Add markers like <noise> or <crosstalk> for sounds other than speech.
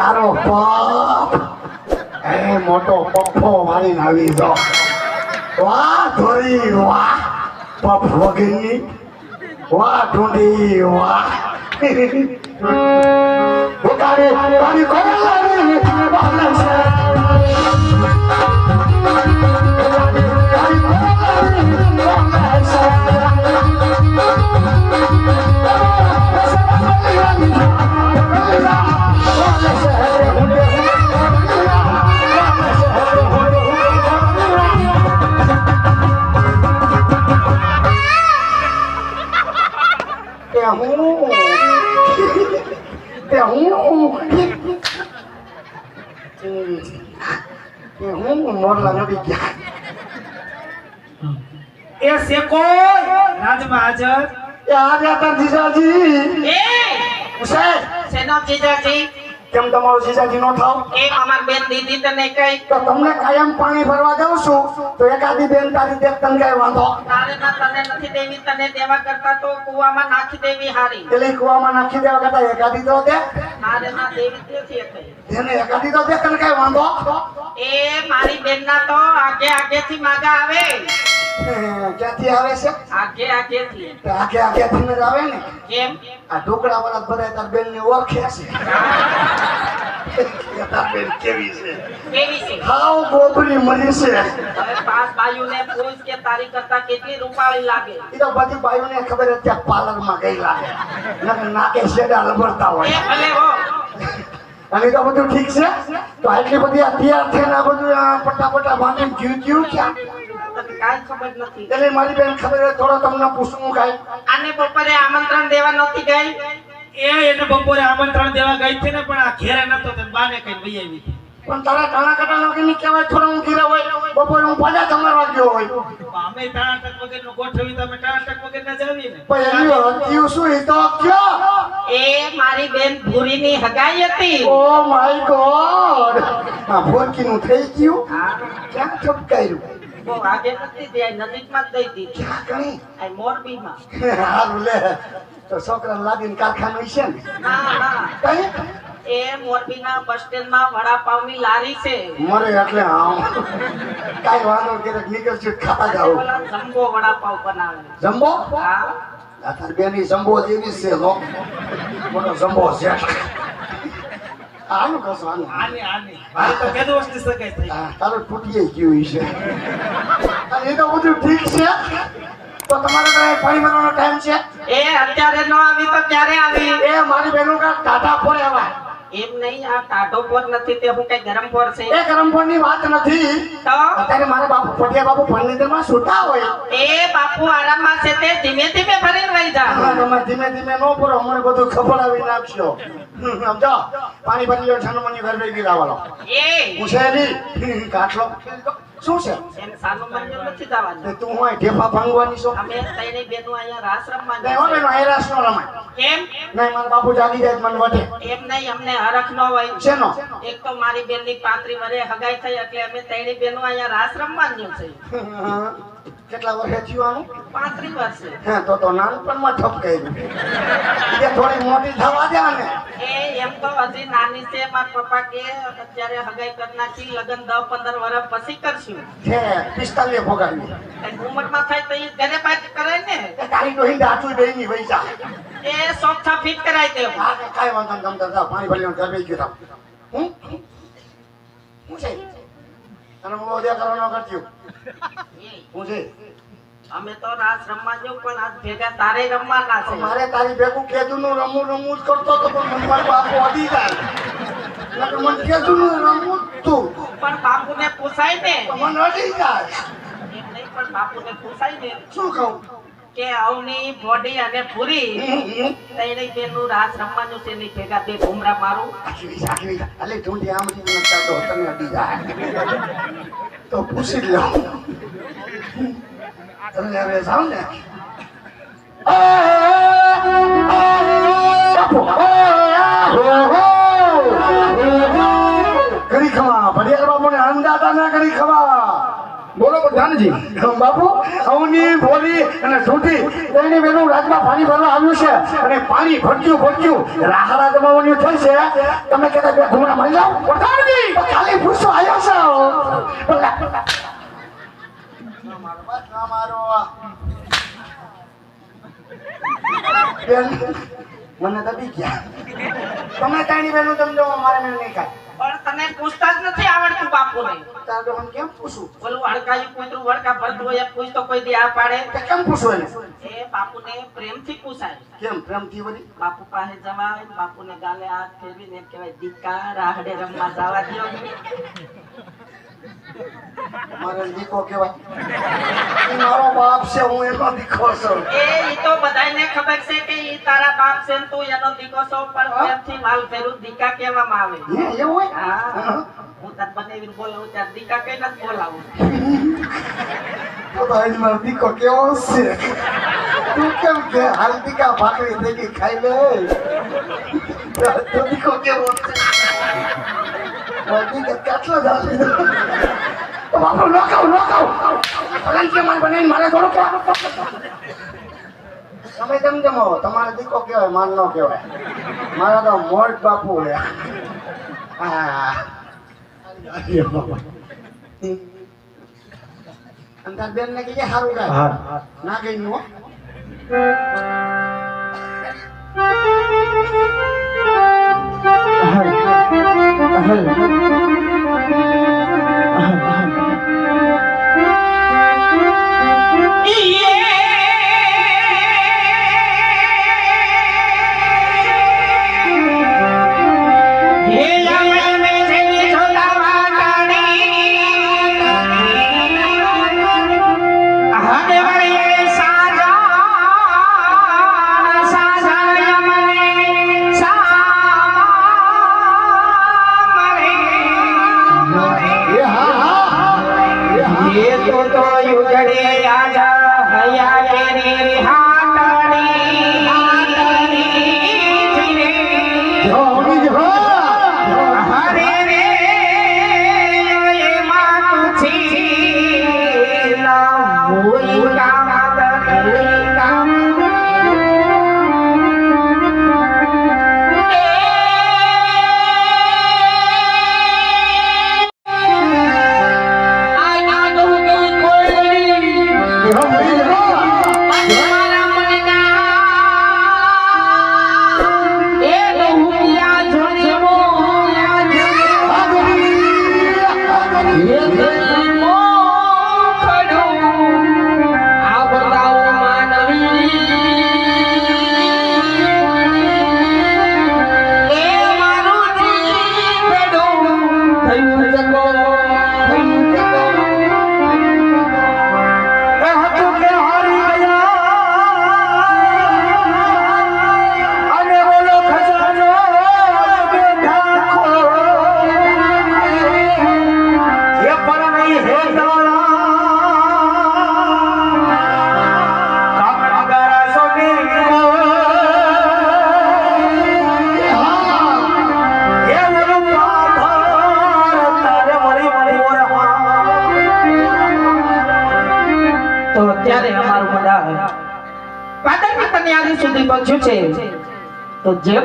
તારો પપ એ મોટો પપ્પો મારીને આવી જો વાહ ધોરી વાહ. પપ વગરની. વાહ ઢૂંઢી, વાહ. ઉતારી તારી કોલારી બાલે છે તે હું તે હું હું મોરલા નડી ગયા એ શેકો રાજમાં હાજર એ હતા જીજાજી એ સાહેબ શેનો જીજાજી? કેમ તમારો જીજાજી નો થાવ? એ અમાર બેન દીદી તને કઈ તો તમને કાયમ પાણી ભરવા દઉં છું તો એકાદી બેન તારી દેખ તને કઈ વાંધો? તારે ના તને નથી દેવી તને દેવા કરતા તો કુવામાં નાખી દેવી હારી. એટલે કુવામાં નાખી દેવા કરતા એકાદી તો દે. તારે ના દેવી તેથી કઈ. એને એકાદી તો દે તને કઈ વાંધો? એ મારી બેન ના તો આગે આગે થી માગા આવે. ક્યાંથી આવે છે? આગે આગે થી તે આગે આગે જ આવે ને? કેમ? આ ઢોકળા વાળા બધા તાર બેન ને ઓળખે છે. તાર બેન કેવી છે? કેવી છે? હાવ ગોબરી મરી છે. હવે પાસ બાયુને પૂછ કે તારી કરતા કેટલી રૂપાળી લાગે. એ તો બધી બાયુને ખબર અત્યારે ત્યાં પાર્લરમાં લાગે. નકર નાકે શેડા લબડતા હોય. ભલે હો. અને તો બધું ઠીક છે? તો આટલી બધી આ તૈયાર થઈને આ બધું પટાપટા બાંધીને જીવ જીવ ક્યાં? કાંઈ ખબર નથી. એટલે મારી બેન ખબર થોડો તમને પૂછવું કાંઈ. આને બપોરે આમંત્રણ દેવા નથી ગઈ? એ એને બપોરે આમંત્રણ દેવા ગઈ છે ને પણ આ ઘેરે નતો તો બાને કઈ વહી આવી પણ તારા કહેવાય થોડો હું ઘીરે હોય બપોરે હું પાછા જમવા ગયો હોય. અમે ટાણાટક વગરનું ગોઠવી તો અમે ટાણાટક વગર ના જાવીએ ને. પણ એની હત્યું શું એ તો કયો? એ મારી બેન ભૂરીની હગાઈ હતી. Oh my god. આ ભોરકીનું થઈ ગયું? હા, ક્યાં ઠપકાયું બહુ આગે નથી દે નજીકમાં જ દઈ દીધી ક્યાં આ મોરબીમાં. હારું લે. તો છોકરા લાદીને કારખાનું છે ને? ના ના કઈ? એ મોરબીના બસ સ્ટેન્ડમાં વડાપાવની લારી છે. મરે એટલે હા કાઈ વાંધો ક્યારેક નીકળશું ખાતા જાવ જમ્બો વડાપાવ બનાવે. જમ્બો? હા. તાર બેની જમ્બો જેવી છે લો મોટો જમ્બો છે. આનું કશું આનું આને આને. મારે તો કેદો વસ્તી સગાઈ થઈ. તારો તૂટીએ ગયું છે. એ તો બધું ઠીક છે? તો તમારે કઈ ફરી ભરવાનો ટાઈમ છે? એ અત્યારે ન આવી તો ક્યારે આવી? એ મારી બેનો કા ટાટા ફોર આવા એમ નહીં આ ટાઢો પોર નથી તે હું કઈ ગરમ પોર છે? એ ગરમ ફોરની વાત નથી. તો? અત્યારે મારા બાપુ પટિયા બાપુ ફર્નિચરમાં સુતા હોય. એ બાપુ આરામમાં છે તે ધીમે ધીમે ભરી વહી જા. હા, તમે ધીમે ધીમે નો પૂરો અમને બધું ખબર આવી નાખશો સમજો પાણી ભરી લો છાનો મની ઘર ભેગી લાવવાનો એ? પૂછેલી કાટલો. શું છે? એને સાનું મંજૂર નથી જવાનું. તે તું હોય ઢેફા ભાંગવાની છો? અમે ત્રણેય બેનો અહીંયા રાસ રમવા નહીં હો બેનો રાસ નો રમાય. કેમ નહીં મારા બાપુ જાગી જાય મને વટે એમ નહીં અમને હરખ ન હોય. છેનો એક તો મારી બેનની પાંત્રી વરે હગાઈ થઈ એટલે અમે તેણી બેનો અહીંયા રાસ રમવાનું છે. <laughs> કેટલા વર્ષે થયું આનું? પાંત્રી વર્ષે. હા તો તો નાનપણમાં ઠપ કર્યું એ થોડી મોટી થવા દે ને એ એમ તો હજી નાની છે મારા પપ્પા કે અત્યારે હગાઈ કરી નાખી લગન દસ પંદર વર્ષ પછી કરશું. છે પિસ્તાલીસ ભોગાવી ઉંમરમાં થાય તો ઈ ઘરે પાછી કરે ને? એ તારી તો હિંદ દઈ ની પૈસા એ સોફા ફિટ કરાવી દેવું હા વાંધો નહીં ગમતા જાઓ પાણી ભરી ઘર બેસી ગયો હું? હું છે? તને હું કરવાનો કરતી હું છે? અમે તો રાસ રમવા જો પણ આજ ભેગા તારે રમવાના તો છે. મારે તારી ભેગું કેદું નું રમવું રમવું જ કરતો તો પણ મને મારો બાપુ અડી જાય. એટલે મને કેદું નું રમવું તું. પણ બાપુને પૂછાય ને. તો મને અડી જાય. પણ બાપુને પૂછાય ને. શું કહું? કે અવની બોડી અને પૂરી હમ. ત્રણેય રાસ રમવાનું છે ની ભેગા બે ઘુમરા મારું. આખી આખી અલે ઢૂંઢી મને ચાલતો તને અડી જાય. તો પૂછી લઉં. તમે હવે જાઓ ને? કરી ખવા. ભડિયાર બાપુ ને અંદાતા ના કરી ખવા. બોલો પ્રધાનજી બાપુ સૌની ભોલી અને જૂઠી તેની બેનું રાજમાં પાણી ભરવા આવ્યું છે અને પાણી ભરજ્યું ભરજ્યું રાહડા જમાવવાની છે. તમે કહેતા બે મળી જાઓ. પ્રધાનજી ખાલી પૂછો આવ્યો છો. બેન, મને દબી ગયા તમે તાણી બેનું તમને મારે મેં નહીં કાંઈ પણ તને પૂછતા જ નથી આવડતું બાપુને. તાર તો કેમ પૂછું? હડકાયું કૂતરું વડકા ભરતું હોય એ પૂછતો કોઈ દી આ પાડે. કેમ પૂછું એને? એ બાપુને પ્રેમથી પૂછાય. કેમ? પ્રેમથી વળી? બાપુ પાસે જવાય બાપુને ગાલે હાથ ફેરવીને ને કહેવાય દીકા રાહડે રમવા જવા દ્યો. મારે દીકો કહેવાય. મારો બાપ છે હું એનો દીકો છું. એ ઈ તો બધાને ખબર છે કે ઈ તારા બાપ છે ને તું એનો દીકો છો પણ પ્રેમથી માલ ફેરું દીકા કહેવામાં આવે. હે, એવું હોય? હા. હું. તાર બનાવીને બોલાવું ત્યારે દીકા કઈ નથી બોલાવું. તો ભાઈ મારો દીકો કેવો છે? તું કેમ કે હાલ દીકા ભાખરી દેખી ખાઈ લે? તો દીકો કેવો છે? તમે તેમ જમો? તમારે દીકો કહેવાય માર ન કેવાય મારા તો મોટ બાપુ હે તાર બેન ને કીધે સારું ગાય ના ગઈ નું હો. એ તો ये तो સુધી પહોંચ્યું છે. તો જે